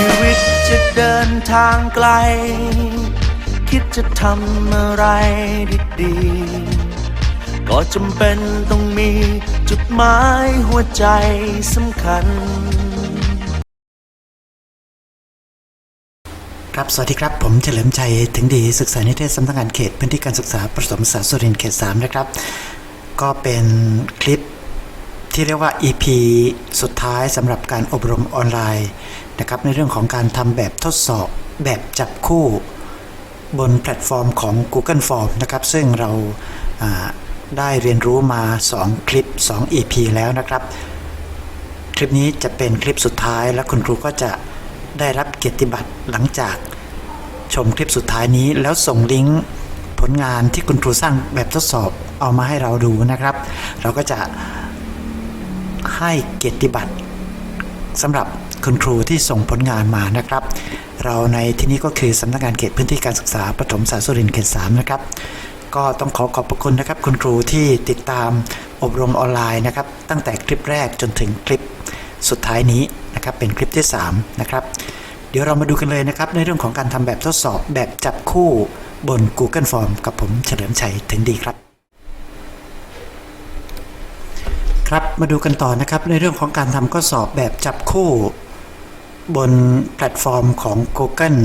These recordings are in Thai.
ชีวิตจะเดินทางไกล คิดจะทำอะไรดีๆ ก็จำเป็นต้องมีจุดหมายหัวใจสำคัญ ครับ สวัสดีครับ ผมเฉลิมชัย ถึงดีศึกษานิเทศสำนักงานเขตพื้นที่การศึกษาประถมศึกษาสุรินทร์เขต 3 นะครับ ก็เป็นคลิป ที่เรียกว่า EP สุดท้ายสำหรับการอบรมออนไลน์นะครับในเรื่องของการทำแบบทดสอบแบบจับคู่บนแพลตฟอร์มของ Google Form นะครับ ซึ่งเราได้เรียนรู้มา 2 คลิป 2 EP แล้วนะครับ คลิปนี้จะเป็นคลิปสุดท้ายและคุณครูก็จะได้รับเกียรติบัตรหลังจากชมคลิปสุดท้ายนี้ แล้วส่งลิงก์ผลงานที่คุณครูสร้างแบบทดสอบเอามาให้เราดูนะครับ เราก็จะ ให้เกียรติบัตรสำหรับคุณครูที่ส่งผลงานมานะครับ เราในที่นี้ก็คือสำนักงานเขตพื้นที่การศึกษาปฐมศึกษาสุรินทร์เขต3นะครับก็ต้องขอขอบพระคุณนะครับ คุณครูที่ติดตามอบรมออนไลน์นะครับ ตั้งแต่คลิปแรกจนถึงคลิปสุดท้ายนี้นะครับ เป็นคลิปที่ 3 นะครับ เดี๋ยวเรามาดูกันเลยนะครับ ในเรื่องของการทำแบบทดสอบแบบจับคู่บน Google Form กับผมเฉลิมชัยถึงดีครับ ครับมาดูกันต่อนะครับในเรื่องของการทำข้อสอบแบบจับคู่ บนแพลตฟอร์มของ Google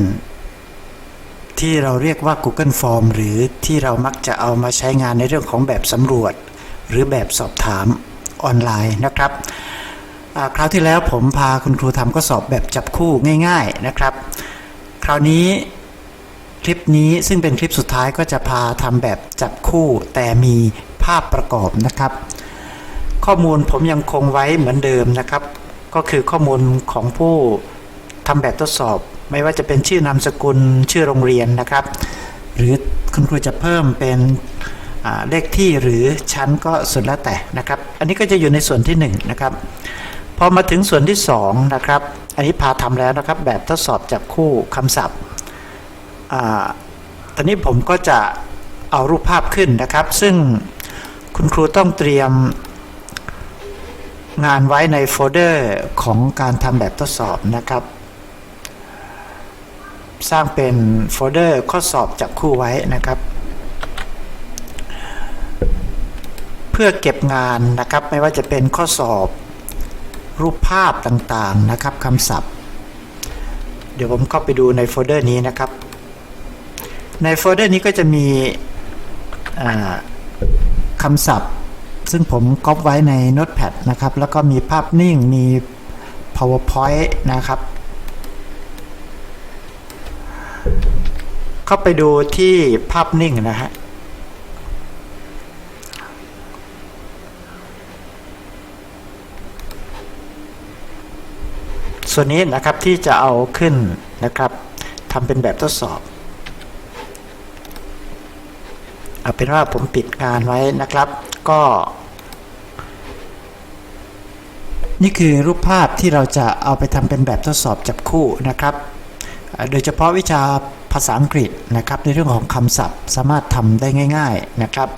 ที่เราเรียกว่า Google Form หรือที่เรามักจะเอามาใช้งานในเรื่องของแบบสำรวจ หรือแบบสอบถามออนไลน์นะครับคราวที่แล้วผมพาคุณครูทำข้อสอบแบบจับคู่ง่าย ๆนะครับ คราวนี้คลิปนี้ซึ่งเป็นคลิปสุดท้ายก็จะพาทำแบบจับคู่แต่มีภาพประกอบนะครับ ข้อมูลผมยังคงไว้เหมือนเดิมนะครับ ก็คือข้อมูลของผู้ทำแบบทดสอบ ไม่ว่าจะเป็นชื่อนามสกุลชื่อโรงเรียนนะครับ หรือคุณครูจะเพิ่มเป็นเลขที่หรือชั้นก็สุดแล้วแต่นะครับ อันนี้ก็จะอยู่ในส่วนที่1นนะครับพอมาถึงส่วนที่2นะครับ อันนี้พาทำแล้วนะครับ แบบทดสอบจับคู่คำศัพท์อตอนนี้ผมก็จะเอารูปภาพขึ้นนะครับ ซึ่งคุณครูต้องเตรียม งานไว้ในโฟลเดอร์ของการทำแบบทดสอบนะครับ สร้างเป็นโฟลเดอร์ข้อสอบจับคู่ไว้นะครับ เพื่อเก็บงานนะครับไม่ว่าจะเป็นข้อสอบรูปภาพต่างๆนะครับคำศัพท์ เดี๋ยวผมเข้าไปดูในโฟลเดอร์นี้นะครับ ในโฟลเดอร์นี้ก็จะมีคำศัพท์ ซึ่งผมก๊อปไว้ใน Notepad นะครับ แล้วก็มีภาพนิ่งมี PowerPoint นะครับ เข้าไปดูที่ภาพนิ่งนะฮะส่วนนี้นะครับที่จะเอาขึ้นนะครับทำเป็นแบบทดสอบ เอาเป็นว่าผมปิดงานไว้นะครับ ก็ นี่คือรูปภาพที่เราจะเอาไปทำเป็นแบบทดสอบจับคู่นะครับ โดยเฉพาะวิชาภาษาอังกฤษนะครับ ในเรื่องของคำศัพท์สามารถทำได้ง่าย ๆนะครับ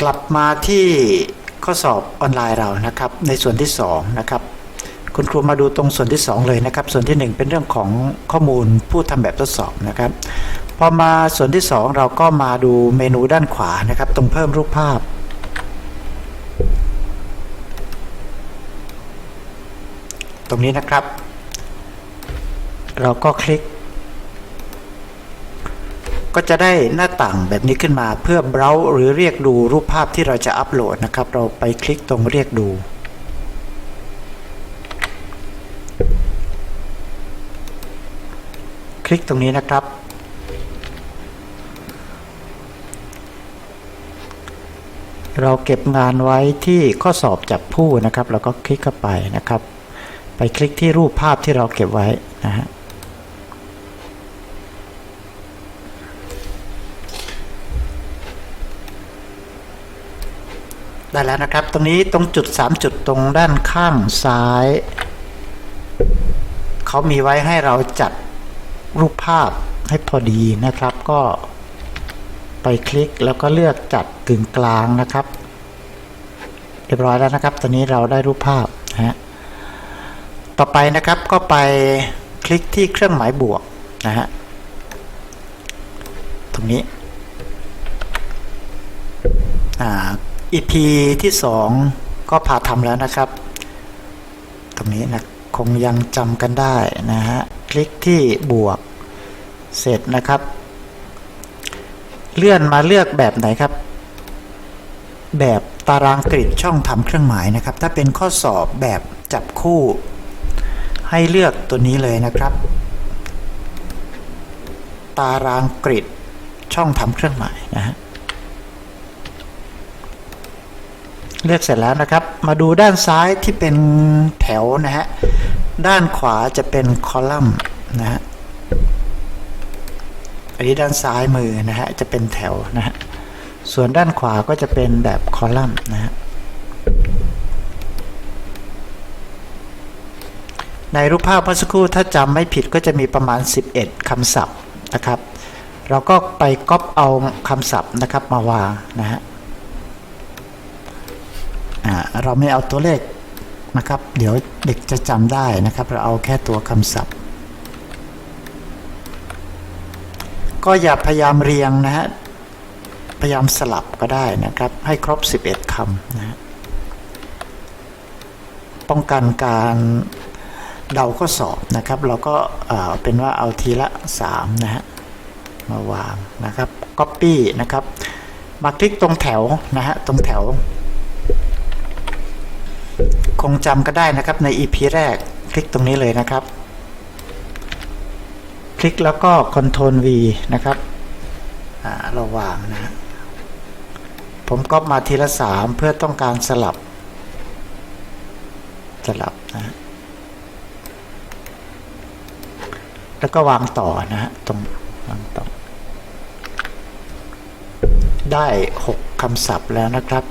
กลับมาที่ข้อสอบออนไลน์เรานะครับ ในส่วนที่2นะครับ คุณครูมาดูตรงส่วนที่ 2 เลยนะครับ ส่วนที่ 1 เป็นเรื่องของข้อมูลผู้ทำแบบทดสอบนะครับพอมาส่วนที่ 2 เราก็มาดูเมนูด้านขวานะครับ ตรงเพิ่มรูปภาพ ตรงนี้นะครับ เราก็คลิก ก็จะได้หน้าต่างแบบนี้ขึ้นมาเพื่อเบราว์หรือเรียกดูรูปภาพที่เราจะอัปโหลดนะครับ เราไปคลิกตรงเรียกดู ลิกตรงนี้นะครับ เราเก็บงานไว้ที่ข้อสอบจับผู้นะครับ แล้วก็คลิกเข้าไปนะครับ ไปคลิกที่รูปภาพที่เราเก็บไว้นะฮะได้แล้วนะครับ ตรงนี้ตรงจุด 3 จุดตรงด้านข้างซ้าย เขามีไว้ให้เราจัด รูปภาพให้พอดีนะครับ ก็ไปคลิกแล้วก็เลือกจัดกึ่งกลางนะครับ เรียบร้อยแล้วนะครับ ตอนนี้เราได้รูปภาพนะฮะต่อไปนะครับก็ไปคลิกที่เครื่องหมายบวกนะฮะตรงนี้อ่า EP ที่สองก็พาทำแล้วนะครับ ตรงนี้นะคงยังจำกันได้นะฮะ คลิกที่บวก เสร็จนะครับ เลื่อนมาเลือกแบบไหนครับ แบบตารางกริดช่องทำเครื่องหมายนะครับ ถ้าเป็นข้อสอบแบบจับคู่ ให้เลือกตัวนี้เลยนะครับ ตารางกริดช่องทำเครื่องหมายนะฮะ เลือกเสร็จแล้วนะครับ มาดูด้านซ้ายที่เป็นแถวนะฮะ ด้านขวาจะเป็นคอลัมน์นะฮะ อันนี้ด้านซ้ายมือนะฮะจะเป็นแถวนะฮะ ส่วนด้านขวาก็จะเป็นแบบคอลัมน์นะฮะ ในรูปภาพเมื่อสักครู่ถ้าจำไม่ผิดก็จะมีประมาณ 11คำศัพท์นะครับ เราก็ไปก๊อปเอาคำศัพท์นะครับมาวางนะฮะ เราไม่เอาตัวเลขนะครับ เดี๋ยวเด็กจะจำได้นะครับ เราเอาแค่ตัวคำศัพท์ ก็อย่าพยายามเรียงนะฮะ พยายามสลับก็ได้นะครับ ให้ครบ 11คำนะป้องกันการเดาข้อสอบนะครับ เราก็เอ่อเป็นว่าเอาทีละ 3 นะฮะ มาวางนะครับ Copy นะครับ มาคลิกตรงแถวนะฮะ ตรงแถว คงจำก็ได้นะครับใน EP แรกคลิกตรงนี้เลยนะครับ คลิกแล้วก็ Ctrl V นะครับอ่าเราวางนะ ผมก็มาทีละสามเพื่อต้องการสลับ สลับนะ แล้วก็วางต่อนะฮะตรงวางต่อ ได้หกคำศัพท์แล้วนะครับ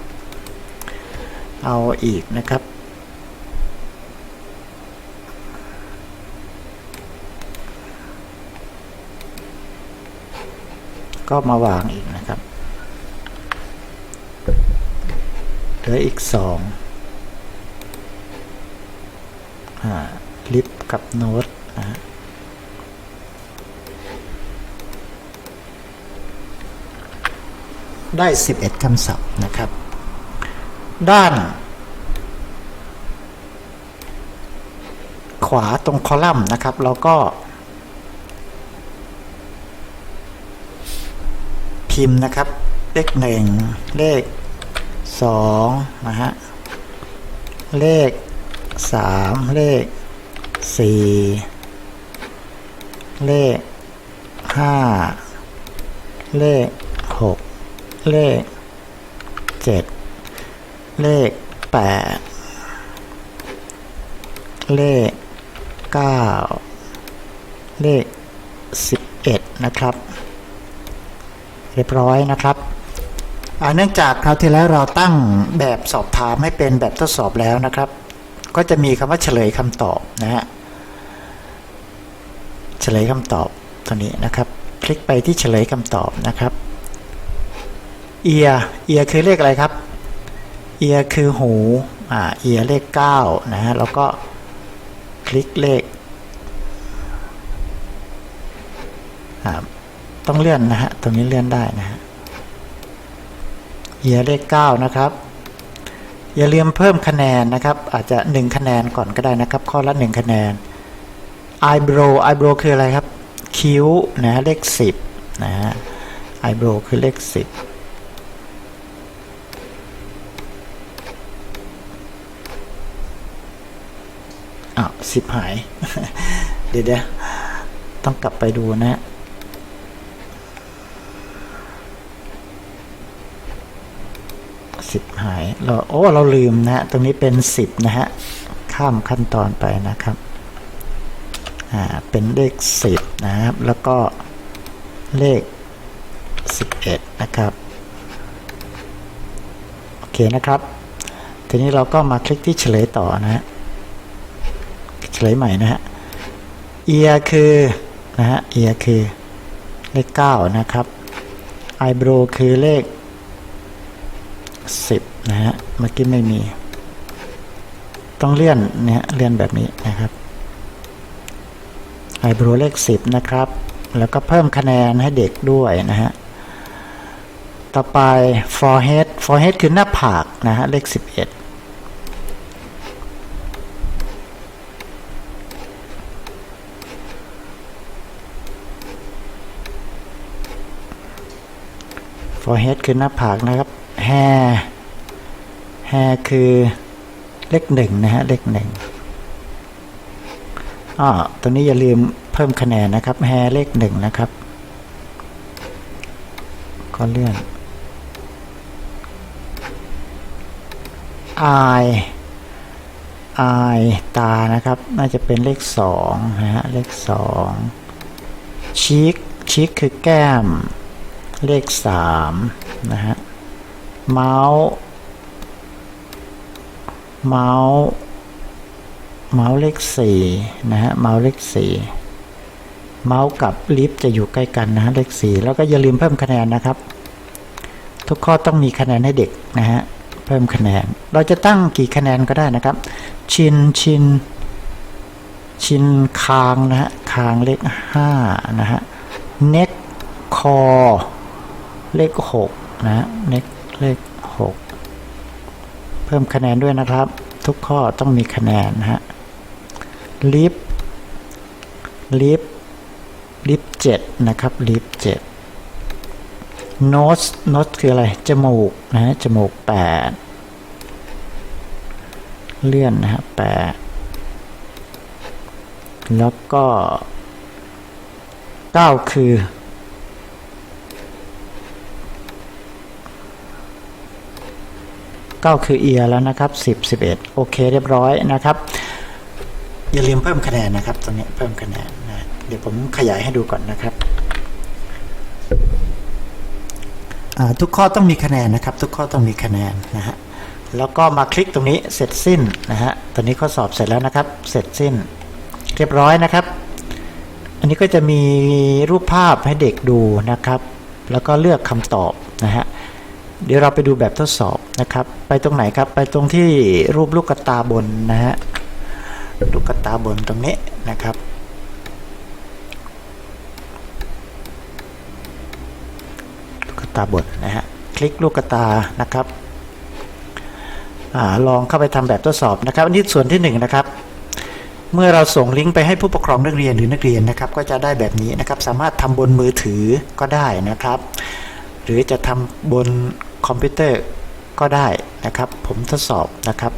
เอาอีกนะครับ ก็มาวางอีกนะครับเหลืออีกสองอ่าลิฟกับโน้ตนะฮะได้ 11คำศัพท์นะครับ ด้าน ขวาตรงคอลัมน์นะครับ เราก็ พิมพ์นะครับ เลขหนึ่งเลขสองนะฮะ เลขสามเลขสี่เลขห้าเลขหกเลขเจ็ด เลขแปดเลขเก้าเลขสิบเอ็ดนะครับ เรียบร้อยนะครับเนื่องจากคราวที่แล้วเราตั้งแบบสอบถามให้เป็นแบบทดสอบแล้วนะครับ ก็จะมีคำว่าเฉลยคำตอบนะฮะเฉลยคำตอบตัวนี้นะครับ คลิกไปที่เฉลยคำตอบนะครับเอียเอียคือเลขอะไรครับ เอียคือหูอ่าเอียเลข9นะฮะแล้วก็คลิกเลขต้องเลื่อนนะฮะตรงนี้เลื่อนได้นะฮะเอียเลข9นะครับอย่าลืมเพิ่มคะแนนนะครับ อาจจะ 1 คะแนนก่อนก็ได้นะครับ ข้อละ 1 คะแนน eyebrow eyebrow คืออะไรครับ คิ้วนะฮะเลข 10นะฮะ eyebrow คือเลข 10 อ้าวสิบหาย เดี๋ยวเดี๋ยวต้องกลับไปดูนะฮะสิบหายเราโอ้เราลืมนะฮะตรงนี้เป็นสิบนะฮะ ข้ามขั้นตอนไปนะครับ อ่า เป็นเลขสิบนะครับ แล้วก็เลขสิบเอ็ดนะครับ โอเคนะครับ ทีนี้เราก็มาคลิกที่เฉลยต่อนะฮะ ฉลยใหม่นะฮะเอียคือนะฮะเอียคือเลขเก้านะครับไอบโรคือเลข10นะฮะเมื่อกี้ไม่มี ต้องเลื่อนเนี่ยเลื่อนแบบนี้นะครับไฮบรูเลขสิบนะครับ แล้วก็เพิ่มคะแนนให้เด็กด้วยนะฮะต่อไป forehead forehead คือหน้าผากนะฮะเลขสิบเอ็ด forehead คือหน้าผากนะครับ hair hair คือเลขหนึ่งนะฮะเลขหนึ่งอ๋อตัวนี้อย่าลืมเพิ่มคะแนนนะครับ hair เลขหนึ่งนะครับก็เลื่อน eye eye ตานะครับ น่าจะเป็นเลขสองนะฮะเลขสอง cheek cheek คือแก้ม เลขสามนะฮะ เมาส์เมาส์เมาส์เลขสี่นะฮะ เมาส์เลขสี่เมาส์กับลิฟต์จะอยู่ใกล้กันนะฮะเลขสี่แล้วก็อย่าลืมเพิ่มคะแนนนะครับ ทุกข้อต้องมีคะแนนให้เด็กนะฮะ เพิ่มคะแนน เราจะตั้งกี่คะแนนก็ได้นะครับ ชินชินชินคางนะฮะ คางเลขห้านะฮะ เน็กคอ เลขหกนะเน็กเลขหกเพิ่มคะแนนด้วยนะครับ ทุกข้อต้องมีคะแนนนะฮะลิฟลิฟลิฟเจ็ดนะครับลิฟเจ็ดโนสโนสคืออะไร จมูกนะฮะจมูกแปดเลื่อนนะฮะแปดแล้วก็เก้าคือ ก็คือเอียแล้วนะครับ 10 11 โอเคเรียบร้อยนะครับ อย่าลืมเพิ่มคะแนนนะครับตรงนี้เพิ่มคะแนนนะเดี๋ยวผมขยายให้ดูก่อนนะครับทุกข้อต้องมีคะแนนนะครับ ทุกข้อต้องมีคะแนนนะฮะแล้วก็มาคลิกตรงนี้เสร็จสิ้นนะฮะตอนนี้ข้อสอบเสร็จแล้วนะครับ เสร็จสิ้น เรียบร้อยนะครับ อันนี้ก็จะมีรูปภาพให้เด็กดูนะครับ แล้วก็เลือกคำตอบนะฮะเดี๋ยวเราไปดูแบบทดสอบ นะครับ ไปตรงไหนครับ ไปตรงที่รูปลูกกระตาบนนะฮะ ลูกกระตาบนตรงนี้นะครับ ลูกกระตาบนนะฮะ คลิกลูกกระตานะครับอลองเข้าไปทำแบบทดสอบนะครับ อันนี้ส่วนที่หนึ่งนะครับ เมื่อเราส่งลิงก์ไปให้ผู้ปกครองนักเรียนหรือนักเรียนนะครับ ก็จะได้แบบนี้นะครับ สามารถทำบนมือถือก็ได้นะครับ หรือจะทำบนคอมพิวเตอร์ ก็ได้นะครับ ผมทดสอบนะครับ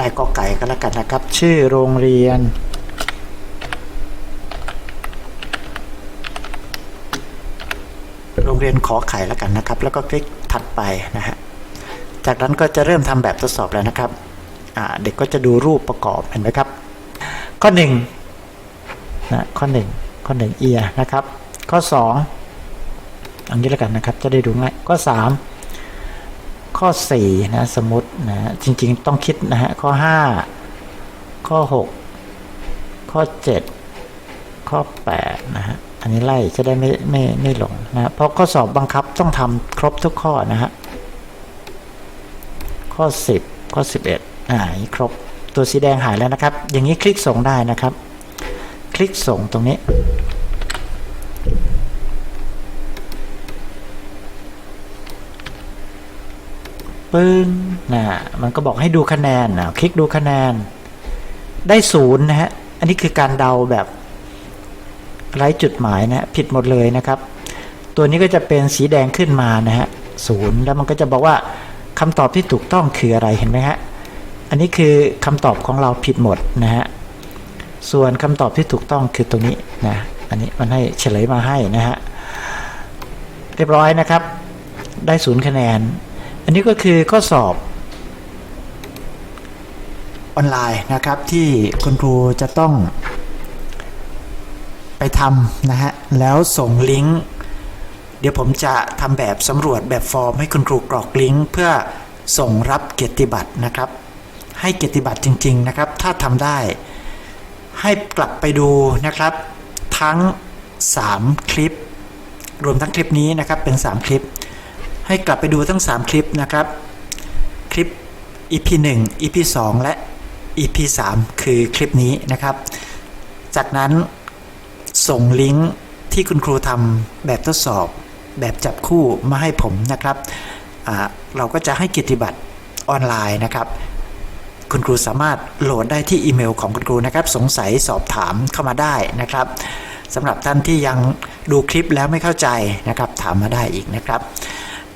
นายกอไก่ก็แล้วกันนะครับ ชื่อโรงเรียน โรงเรียนขอไข่แล้วกันนะครับ แล้วก็คลิกถัดไปนะฮะ จากนั้นก็จะเริ่มทำแบบทดสอบแล้วนะครับ เด็กก็จะดูรูปประกอบเห็นไหมครับ ข้อหนึ่งนะข้อหนึ่ง ข้อหนึ่งเอียนะครับ ข้อสองอันนี้แล้วกันนะครับจะได้ดูง่ายข้อสามข้อสี่นะสมมตินะจริงๆต้องคิดนะฮะข้อห้าข้อหกข้อเจ็ดข้อแปดนะฮะอันนี้ไล่จะได้ไม่ไม่ไม่หลงนะเพราะข้อสอบบังคับต้องทำครบทุกข้อนะฮะข้อสิบข้อสิบเอ็ดอ่ายครบตัวสีแดงหายแล้วนะครับ อย่างนี้คลิกส่งได้นะครับ คลิกส่งตรงนี้ ปึ้งนะมันก็บอกให้ดูคะแนนนะคลิกดูคะแนน ได้ศูนย์นะฮะ อันนี้คือการเดาแบบไร้จุดหมายนะฮะผิดหมดเลยนะครับ ตัวนี้ก็จะเป็นสีแดงขึ้นมานะฮะศูนย์แล้วมันก็จะบอกว่าคำตอบที่ถูกต้องคืออะไรเห็นไหมฮะ อันนี้คือคำตอบของเราผิดหมดนะฮะ ส่วนคำตอบที่ถูกต้องคือตรงนี้นะอันนี้มันให้เฉลยมาให้นะฮะเรียบร้อยนะครับ ได้ศูนย์คะแนน อันนี้ก็คือข้อสอบออนไลน์นะครับที่คุณครูจะต้องไปทำนะฮะแล้วส่งลิงก์เดี๋ยวผมจะทำแบบสำรวจแบบฟอร์มให้คุณครูกรอกลิงก์เพื่อส่งรับเกียรติบัตรนะครับ ให้เกียรติบัตรจริง ๆ นะครับ ถ้าทำได้ ให้กลับไปดูนะครับ ทั้ง 3 คลิป รวมทั้งคลิปนี้นะครับเป็น 3 คลิป ให้กลับไปดูทั้ง 3 คลิปนะครับ คลิป EP 1 EP 2 และ EP 3 คือคลิปนี้นะครับ จากนั้นส่งลิงก์ที่คุณครูทำแบบทดสอบแบบจับคู่มาให้ผมนะครับอ่าเราก็จะให้กิตติบัตรออนไลน์นะครับ คุณครูสามารถโหลดได้ที่อีเมลของคุณครูนะครับ สงสัยสอบถามเข้ามาได้นะครับสำหรับท่านที่ยังดูคลิปแล้วไม่เข้าใจนะครับ ถามมาได้อีกนะครับ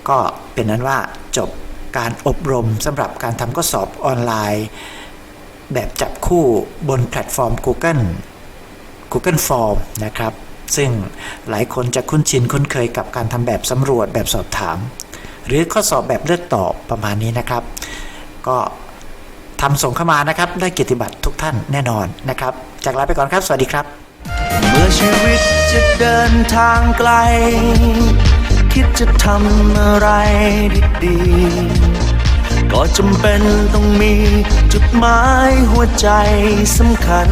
ก็เป็นนั้นว่าจบการอบรมสำหรับการทำข้อสอบออนไลน์ แบบจับคู่บนแพลตฟอร์ม Google Google Form นะครับ ซึ่งหลายคนจะคุ้นชินคุ้นเคยกับการทำแบบสำรวจแบบสอบถาม หรือข้อสอบแบบเลือกตอบประมาณนี้นะครับ ก็ ทำส่งเข้ามานะครับ ได้เกียรติบัตรทุกท่านแน่นอนนะครับ จากลาไปก่อนครับ สวัสดีครับ เมื่อชีวิตจะเดินทางไกล คิดจะทำอะไรดีๆก็จำเป็นต้องมีจุดหมายหัวใจสำคัญ